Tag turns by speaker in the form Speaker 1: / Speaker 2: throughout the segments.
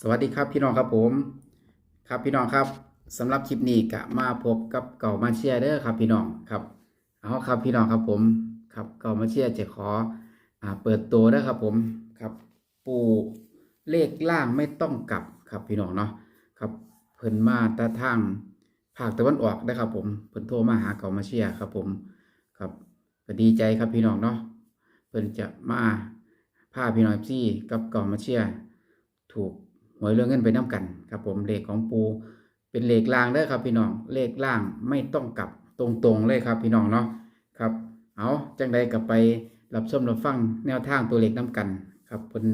Speaker 1: สวัสดีครับพี่น้องครับผม ครับพี่น้องครับสำหรับคลิปนี้ก็มาพบกับเก่ามาเชียเด้อครับพี่น้องครับเอาครับพี่น้องครับผมครับเก่ามาเชียจะขออ่าเปิดตัวเด้อครับผมครับ ปูเลขล่างไม่ต้องกลับครับพี่น้องเนาะครับเพิ่นมาตะทางภาคตะวันออกได้ครับผมเพิ่นโทรมาหาเก่ามาเชียครับผมครับก็ดีใจครับพี่น้องเนาะเพิ่นจะมาพาพี่น้องซี่กับเก่ามาเชียถูก วยเรื่องเงินไปน้ากันครับผมเลขของปูเป็นเลขล่างเด้อครับพี่น้องเลขล่างไม่ต้องกลับตรงๆเลยครับพี่น้องเนาะครับเอาจังใดกับไปรับชมรับฟังแนวทางตัวเลขน้ากันครับเป็น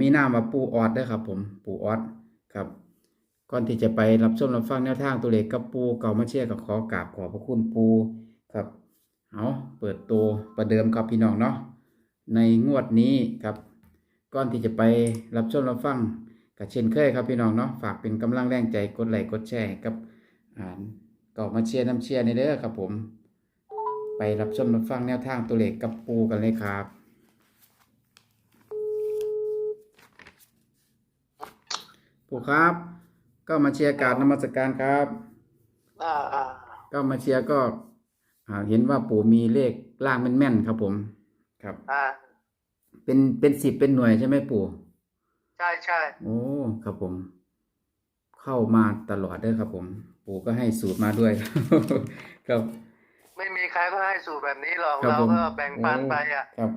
Speaker 1: มีหน้ามาปูออดเด้อครับผมปูออดครับก่อนที่จะไปรับชมรับฟังแนวทางตัวเลขกับปูเก่ามาเชียร์กับขอกราบขอพระคุณปูครับเอาเปิดตัวประเดิมครับพี่น้องเนาะในงวดนี้ครับก่อนที่จะไปรับชมรับฟัง ก็เช่นเคยครับพี่น้องเนาะฝากเป็นกำลังแรงใจกดไลค์กดแชร์ให้กับอ่านก็มาเชียร์น้ำเชียร์ในเด้อครับผม ไปรับชมรับฟังแนวทางตัวเลขกับปูกันเลยครับปูครับ ก็มาเชียร์การนมัสการครับ
Speaker 2: อ่าอ่า
Speaker 1: ก็มาเชียร์ก็อ่าเห็นว่าปู่มีเลขล่างแม่นๆครับผม ครับ
Speaker 2: อ่า
Speaker 1: เป็นเป็นสิบเป็นหน่วยใช่ไหมปู่
Speaker 2: ใช่ใช่
Speaker 1: โอ้ครับผม เข้ามาตลอดเด้อครับ ผม ปู่ก็ให้สูตรมาด้วย ครับ
Speaker 2: ไม่มีใครก็ให้สูตรแบบนี้หรอก
Speaker 1: ครับ
Speaker 2: เรา
Speaker 1: ผม
Speaker 2: ก็แบ่งปันไปอะ
Speaker 1: โครับ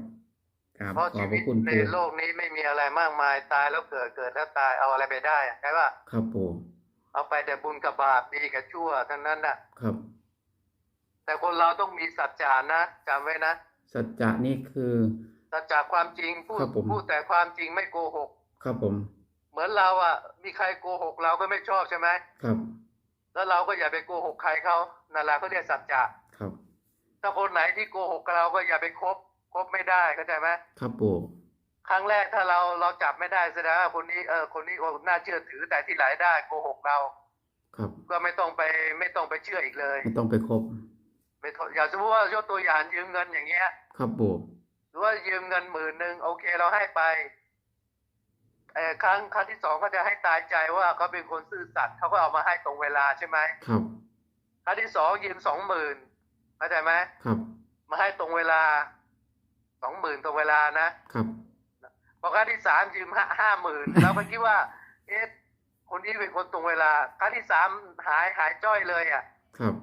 Speaker 1: ครับ
Speaker 2: เพราะ
Speaker 1: ขอ
Speaker 2: ชี
Speaker 1: บพ
Speaker 2: วิ
Speaker 1: ระ
Speaker 2: ต
Speaker 1: คุณ
Speaker 2: ใน
Speaker 1: ปู่
Speaker 2: โลกนี้ไม่มีอะไรมากมายตายแล้วเกิดเกิดแล้วตายเอาอะไรไปได้อะใช่ป่ะ
Speaker 1: ครับปู่
Speaker 2: เอาไปแต่บุญกับบาปดีกับชั่วทั้งนั้นน่ะ
Speaker 1: ครับ
Speaker 2: แต่คนเราต้องมีสัจจานะจำไว้นะ
Speaker 1: สัจจะนี่คือ
Speaker 2: สัจจะความจริงพูด
Speaker 1: ครับผม
Speaker 2: พูดแต่ความจริงไม่โกหก
Speaker 1: ครับผม
Speaker 2: เหมือนเราอะ มีใครโกหกเราก็ไม่ชอบใช่ไหม
Speaker 1: ครับ
Speaker 2: แล้วเราก็อย่าไปโกหกใครเขานั่นแหละเขาเรียกสัจจะ
Speaker 1: ครับ
Speaker 2: ถ้าคนไหนที่โกหกเราก็อย่าไปคบคบไม่ได้เข้าใจไหม
Speaker 1: ครับปู่
Speaker 2: ครั้งแรกถ้าเราเราจับไม่ได้แสดงว่าคนนี้เออคนนี้โอ้น่าเชื่อถือแต่ที่ไหนได้โกหกเรา
Speaker 1: ครับ
Speaker 2: ก็ไม่ต้องไปไม่ต้องไปเชื่ออีกเลย
Speaker 1: ไม่ต้องไปครบ
Speaker 2: ไม่ต้องอย่างสมมติว่ายกตัวอย่างยืมเงินอย่างเงี้ย
Speaker 1: ครับปู่
Speaker 2: หรือว่ายืมเงินหมื่นหนึ่งโอเคเราให้ไปเออ ครั้งครั้งที่สองเขาจะให้ตายใจว่าเขาเป็นคนซื่อสัตย์เขาก็เอามาให้ตรงเวลาใช่ไหม
Speaker 1: ครับ
Speaker 2: ครั้งที่สองยืมสองหมื่นเข้าใจไหม
Speaker 1: ครับ
Speaker 2: มาให้ตรงเวลาสองหมื่นตรงเวลานะ
Speaker 1: ครับ
Speaker 2: พอครั้งที่สามยืมห้าห้าหมื่นเราก็คิดว่า เอ๊ะคนนี้เป็นคนตรงเวลาครั้งที่สามหายหายจ้อยเลยอะ
Speaker 1: ครับ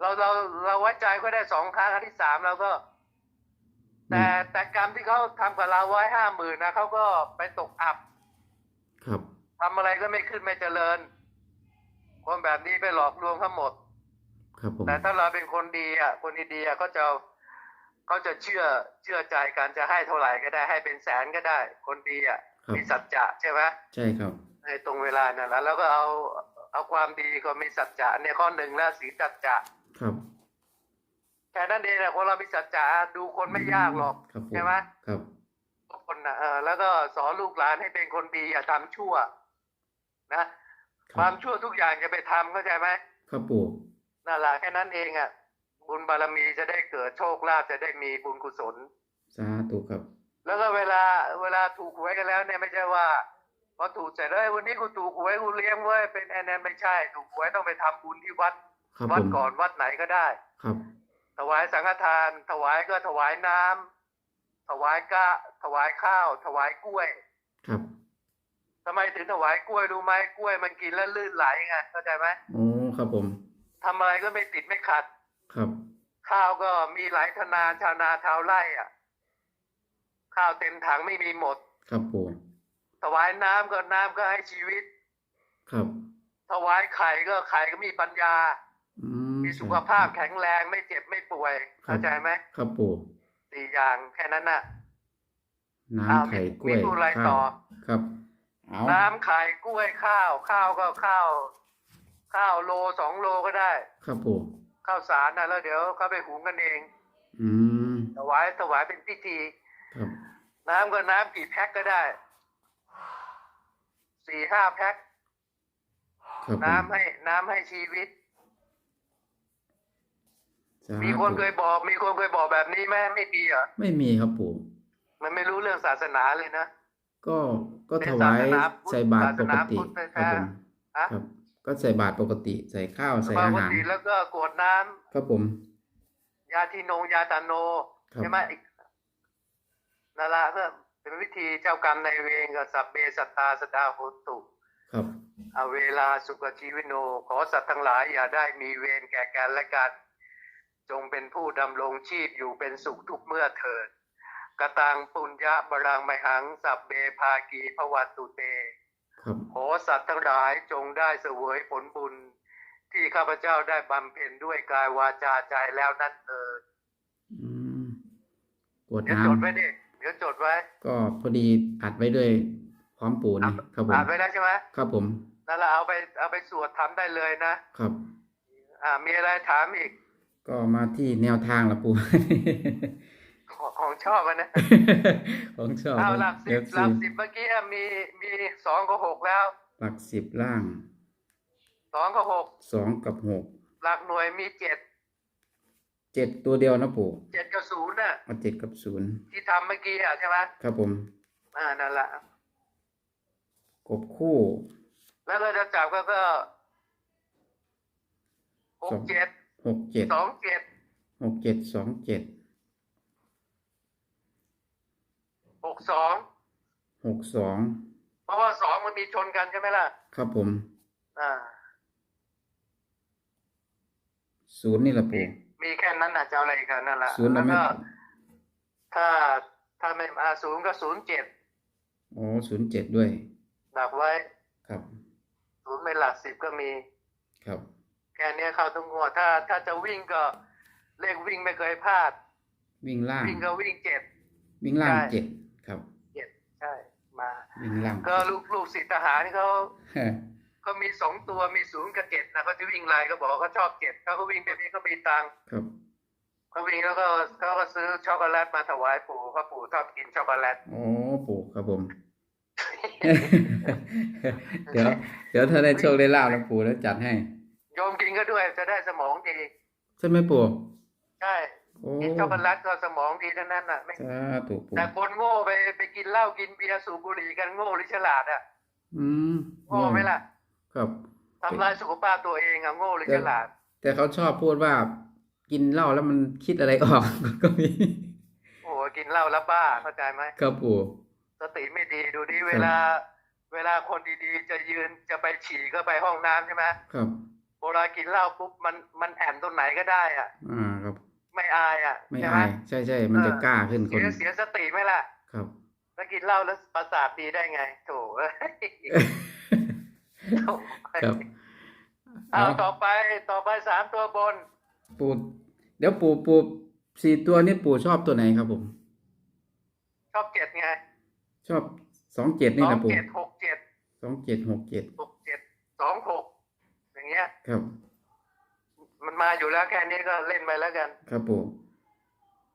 Speaker 2: เราเราเราไว้ใจก็ได้สองครั้งครั้งที่สามเราก็ แต่แต่กรรมที่เขาทำกับเราไว้ห้าหมื่นนะเขาก็ไปตกอับ
Speaker 1: ครับ
Speaker 2: ทำอะไรก็ไม่ขึ้นไม่เจริญ คนแบบนี้ไปหลอกลวงทั้งหมด
Speaker 1: ครับผม
Speaker 2: แต่ถ้าเราเป็นคนดีอะ คนดีๆอะเขาจะเขาจะเชื่อเชื่อใจกันจะให้เท่าไหร่ก็ได้ให้เป็นแสนก็ได้ คนดีอะ
Speaker 1: ครับ
Speaker 2: มีสัจจะใช่ไหม
Speaker 1: ใช่ครับ
Speaker 2: ในตรงเวลานั่นแหละแล้วก็เอาเอาความดีก็มีสัจจะในข้อหนึ่งแล้วสีสัจจะ
Speaker 1: ครับ
Speaker 2: แค่นั้นเองแหละคนเรามีสัจจะดูคนไม่ยากหรอก
Speaker 1: ครับผม
Speaker 2: ใช่ไหม
Speaker 1: ครับ
Speaker 2: ทุกคนนะเออแล้วก็สอนลูกหลานให้เป็นคนดีอย่าทำชั่ว นะ
Speaker 1: ค
Speaker 2: ควา
Speaker 1: รับ
Speaker 2: มชั่วทุกอย่างจะไปทำเข้าใจไหม
Speaker 1: ครับปู่
Speaker 2: นั่นแหละแค่นั้นเองอะ บุญบารมีจะได้เกิดโชคลาภจะได้มีบุญกุศล
Speaker 1: สาธุครับ
Speaker 2: แล้วก็เวลาเวลาถูกหวยกันแล้วเนี่ยไม่ใช่ว่าพอถูกเสร็จเลยวันนี้กูถูกหวยกูเลี้ยงเว้ยเป็นแอนแอนไม่ใช่ ถูกหวยต้องไปทำบุญที่วัด
Speaker 1: ครับ
Speaker 2: วั
Speaker 1: ผ
Speaker 2: ด
Speaker 1: ม
Speaker 2: ก่อนวัดไหนก็ได้
Speaker 1: ครับ
Speaker 2: ถวายสังฆทาน ถวายก็ถวายน้ำถวายกะถวายข้าว ถวายกล้วย
Speaker 1: ครับ
Speaker 2: ทำไมถึงถวายกล้วยรู้ไหมกล้วยมันกินแล้วลื่นไหลไงเข้าใจไหม
Speaker 1: โอ้ครับผม
Speaker 2: ทำอะไรก็ไม่ติดไม่ขัด
Speaker 1: ครับ
Speaker 2: ข้าวก็มีหลายธนาชาวนาชาวไร่อะ ข้าวเต็มถังไม่มีหมด
Speaker 1: ครับปู่
Speaker 2: ถวายน้ำก็น้ำก็ให้ชีวิต
Speaker 1: ครับ
Speaker 2: ถวายไข่ก็ไข่ก็มีปัญญา
Speaker 1: อืม
Speaker 2: มีสุขภาพแข็งแรงไม่เจ็บไม่ป่วย เข้าใจไหม
Speaker 1: ครับปู่
Speaker 2: สี่อย่างแค่นั้นน่ะ
Speaker 1: น้ำ
Speaker 2: อ้าว
Speaker 1: ไข่
Speaker 2: มี
Speaker 1: กล้วย
Speaker 2: มีพูดอะไร
Speaker 1: ข้า
Speaker 2: ต่
Speaker 1: ว
Speaker 2: อ
Speaker 1: ครับเอา
Speaker 2: น้ำไข่กล้วยข้าว ข้าวก็ข้าว ข้าวโลสองโลก็ได้
Speaker 1: ครับปู่
Speaker 2: ข้าวสารนะแล้วเดี๋ยวเขาไปหุงกันเอง
Speaker 1: อืม
Speaker 2: ถวายถวายเป็นพิธี
Speaker 1: ครับ
Speaker 2: น้ำก็น้ำกี่แพ็คก็ได้สี่ห้าแพ็ค
Speaker 1: ครับผม
Speaker 2: น้ำให้น้ำให้ชีวิต
Speaker 1: สาธุ
Speaker 2: มีคนเคยบอกมีคนเคยบอกแบบนี้ไหมไม่มีเหรอ
Speaker 1: ไม่มีครับปู่
Speaker 2: มันไม่รู้เรื่องศาสนาเลยนะ
Speaker 1: ก็ก็ถวาย
Speaker 2: เป็นศาสนาพุทธ
Speaker 1: ใส่บาตรปกติ
Speaker 2: ศาสนาพุทธ
Speaker 1: ครับผม
Speaker 2: ฮะ
Speaker 1: ครับ ก็ใส่บาตรปกติ ใส่ข้าวใส่
Speaker 2: ป
Speaker 1: อากหาร
Speaker 2: ติแล้วก็กรวดน้ำ
Speaker 1: ครับผม
Speaker 2: ยาทีโนยาตาโน
Speaker 1: ครับ
Speaker 2: ใช่ไหมอีกนั่นละเพื่อเป็นวิธีเจ้ากรรมในายเวรกับสัพเบสัตตาสดาโหตุ
Speaker 1: ครับ
Speaker 2: เอาเวลาสุขชีวิโน ขอสัตว์ทั้งหลายอย่าได้มีเวรแก่กันและกัน จงเป็นผู้ดำรงชีพอยู่เป็นสุขทุกเมื่อเถิด กตังปุญญะบรังไมหัง สัพเบภากีภวันตุเต
Speaker 1: ครับ
Speaker 2: ขอสัตว์ทั้งหลายจงได้เสวยผลบุญ ที่ข้าพเจ้าได้บำเพ็ญด้วยกายวาจาใจแล้วนั่นเถิด
Speaker 1: อืมกรวด
Speaker 2: เดี๋ยว
Speaker 1: น้
Speaker 2: จดไว้ดิเดี๋ยวจดไว้ำ
Speaker 1: ก็พอดีอัดไว้ด้วยพร้อมปู่นี่ครับผม
Speaker 2: อ่านไว้แล้วใช่ไหม
Speaker 1: ครับผม
Speaker 2: นั่นแหละเอาไปเอาไปสวดทำได้เลยนะ
Speaker 1: ครับ
Speaker 2: อ่ามีอะไรถามอีก
Speaker 1: ก็มาที่แนวทางละปู่
Speaker 2: ของของชอบมันนะ
Speaker 1: ของชอบ
Speaker 2: เอาหลักสิ
Speaker 1: เอบฟ
Speaker 2: หลั
Speaker 1: ซี
Speaker 2: กสิบเมื่อกี้มีมีสองกับหกแล้ว
Speaker 1: หลักสิบล่าง
Speaker 2: สองกับหก
Speaker 1: สองกับหก
Speaker 2: หลักหน่วยมีเจ็ด
Speaker 1: เจ็ดตัวเดียวนะปู่
Speaker 2: เจ็ดกับศูนย์น่ะ
Speaker 1: เอาเจ็ดกับศูนย์
Speaker 2: ที่ทำเมื่อกี้อะใช่ไหม
Speaker 1: ครับผม
Speaker 2: อ่านั่นแหละ
Speaker 1: กบคู่
Speaker 2: แล้วก็จะจับก็ก็หกเจ็ด
Speaker 1: หกเจ็ด
Speaker 2: สองเจ็ด
Speaker 1: หกเจ็ดสองเจ็ด
Speaker 2: หกสอง
Speaker 1: หกสอง
Speaker 2: เพราะว่าสองมันมีชนกันใช่ไหมล่ะ
Speaker 1: ครับผม
Speaker 2: อ่า
Speaker 1: ศูนย์นี่แหละ
Speaker 2: มี
Speaker 1: ปู่
Speaker 2: มีแค่นั้นน่ะจะเอาอะไรอีกันนั่นแหละ
Speaker 1: ศูนย์
Speaker 2: แล้ว
Speaker 1: ไม่
Speaker 2: ก็ถ้าถ้าไม่มาศูนย์ก็ศูนย์เจ็ด
Speaker 1: อ๋อศูนย์เจ็ดด้วย
Speaker 2: ดักไว้
Speaker 1: ครับ
Speaker 2: ศูนย์เป็นหลักสิบก็มี
Speaker 1: ครับ
Speaker 2: แค่เนี้ยเข้าทุกงวดถ้าถ้าจะวิ่งก็เลขวิ่งไม่เคยพลาด
Speaker 1: วิ่งล่าง
Speaker 2: วิ่งก็วิ่งเจ็ด
Speaker 1: วิ่งล่าง
Speaker 2: ใช่
Speaker 1: เจ็ดครับ
Speaker 2: เจ็ดใช่มา
Speaker 1: วิ่งล่าง
Speaker 2: ก็ลูกลูกศิษย์ทหารเขา
Speaker 1: ฮะ
Speaker 2: ก็มีสองตัวมีศูนย์กับเจ็ดนะเขาจะวิ่งไลน์ก็บอกว่าเขาชอบเจ็ดเขาก็วิ่งแบบนี้เขามีตังค์
Speaker 1: ครับ
Speaker 2: เขาวิ่งแล้วก็เขาก็ซื้อช็อกโกแลตมาถวายปู่เพราะปู่ชอบกินช็อกโกแลต
Speaker 1: โอ้ปู่ครับผมเดี๋ยวเดี๋ยวถ้าได้โชคได้ลาบแล้วปู่แล้วจัดให้
Speaker 2: โยม กินก็ด้วยจะได้สมองดี
Speaker 1: ใช่ไหมปู่
Speaker 2: ใช่
Speaker 1: โอ้
Speaker 2: กินช็อกโกแลตก็สมองดีทั้งนั้นน่ะไม่
Speaker 1: สาธุปู่
Speaker 2: แต่คนโง่ไปไปกินเหล้ากินเบียร์สูบบุหรี่กันโง่หรือฉลาดอะ
Speaker 1: อืม
Speaker 2: โง่ไหมล่ะ
Speaker 1: ครับ
Speaker 2: ทำลายสุขภาพตัวเองอะโง่หรือฉลาด
Speaker 1: แต่เขาชอบพูดว่ากินเหล้าแล้วมันคิดอะไรออกก็มี
Speaker 2: โอ้โหกินเหล้าแล้วบ้าเข้าใจไหม
Speaker 1: ครับปู่
Speaker 2: สติไม่ดีดูดิเวลา เวลาคนดีๆ จะยืนจะไปฉี่ก็ไปห้องน้ำใช่ไหม
Speaker 1: ครับ
Speaker 2: เวลากินเหล้าปุ๊บมันมันแอนตรงไหนก็ได้อะ
Speaker 1: อ่าครับ
Speaker 2: ไม่อายอะ
Speaker 1: ไม่
Speaker 2: ใช่ไหม
Speaker 1: อายใช่ใช่มันจะ
Speaker 2: เออ
Speaker 1: กล้าขึ้นค
Speaker 2: เสี
Speaker 1: น
Speaker 2: ยเสียสติไหมล่ะ
Speaker 1: ครับ
Speaker 2: แล้วกินเหล้าแล้วประสาทดีได้ไงโถเอ้ยโถ่
Speaker 1: ครับ
Speaker 2: เอา
Speaker 1: เอา
Speaker 2: ต่อไปต่อไปสามตัวบน
Speaker 1: ปู่เดี๋ยวปู่ปู่สี่ตัวนี่ปู่ชอบตัวไหนครับผม
Speaker 2: ชอบเจ็ดไง
Speaker 1: ชอบสองเจ็ด
Speaker 2: ส
Speaker 1: นี่
Speaker 2: อง
Speaker 1: นะปู่
Speaker 2: เจ็ดหกเจ็ด
Speaker 1: สองเจ็ดหกเจ็ด
Speaker 2: หกเจ็ดสองหกอย่างเงี้ย
Speaker 1: ครับ
Speaker 2: มันมาอยู่แล้วแค่นี้ก็เล่นไปแล้วกัน
Speaker 1: ครับปู่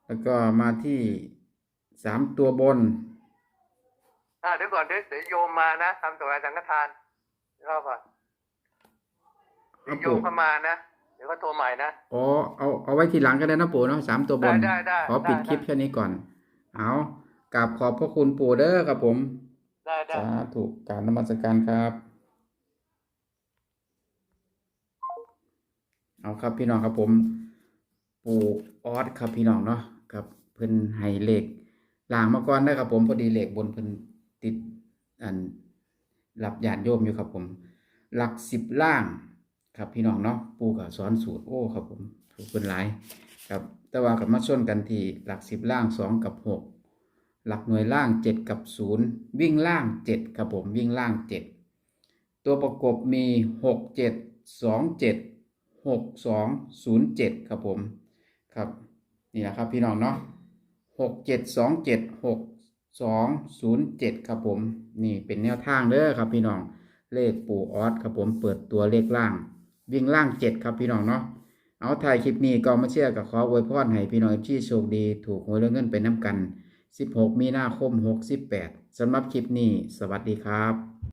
Speaker 1: แล้วก็มาที่สามตัวบน
Speaker 2: อ่าเดี๋ยวก่อนเดี๋ยวเดี๋ยวโยมมานะทำถวายสังฆทานรอบก่อนเดี๋ยวโยมเข้ามานะเดี๋ยวก็โทรใหม่นะ
Speaker 1: อ๋อเอาเอาไว้ทีหลังก็ได้นะปู่เนาะสามตัวบน
Speaker 2: ได้ได้ได้
Speaker 1: ขอปิด
Speaker 2: ได้
Speaker 1: คลิปแค่นี้ก่อน เอากราบขอบพระคุณปู่เด้อครับผม
Speaker 2: ได้ได้
Speaker 1: สาธุการนมัสการครับ เอาครับพี่น้องครับผม ปูออสครับพี่น้องเนาะครับเพิ่นให้เหลขล่างมาก่อนนะครับผมพอดีเหลขบนเพิ่นติดอันรับญาติโยมอยู่ครับผม หลักสิบล่างครับพี่น้องเนาะปู่ก็สอนสูตรโอ้ครับผมถูกเพิ่นหลายครับแต่ว่ากับมาชนกันที่หลักสิบล่างสองกับหกหลักหน่วยล่างเจ็ดกับศูนย์วิ่งล่างเจ็ดครับผมวิ่งล่างเจ็ดตัวประกบมีหกเจ็ดสองเจ็ด หกสองศูนย์เจ็ดครับผมครับนี่นะครับพี่น้องเนาะหกเจ็ดสองเจ็ดหกสองศูนย์เจ็ดครับผมนี่เป็นแนวทางเด้อครับพี่น้องเลขปู่ออสครับผมเปิดตัวเลขล่าง วิ่งล่างเจ็ดครับพี่น้องเนาะเอาถ่ายคลิปนี้ก็มาเชื่อกับขออวยพรให้พี่น้องที่โชคดีถูกหวยเรื่องเงินไปน้ำกัน 16 มีนาคม 68สำหรับคลิปนี้ สวัสดีครับ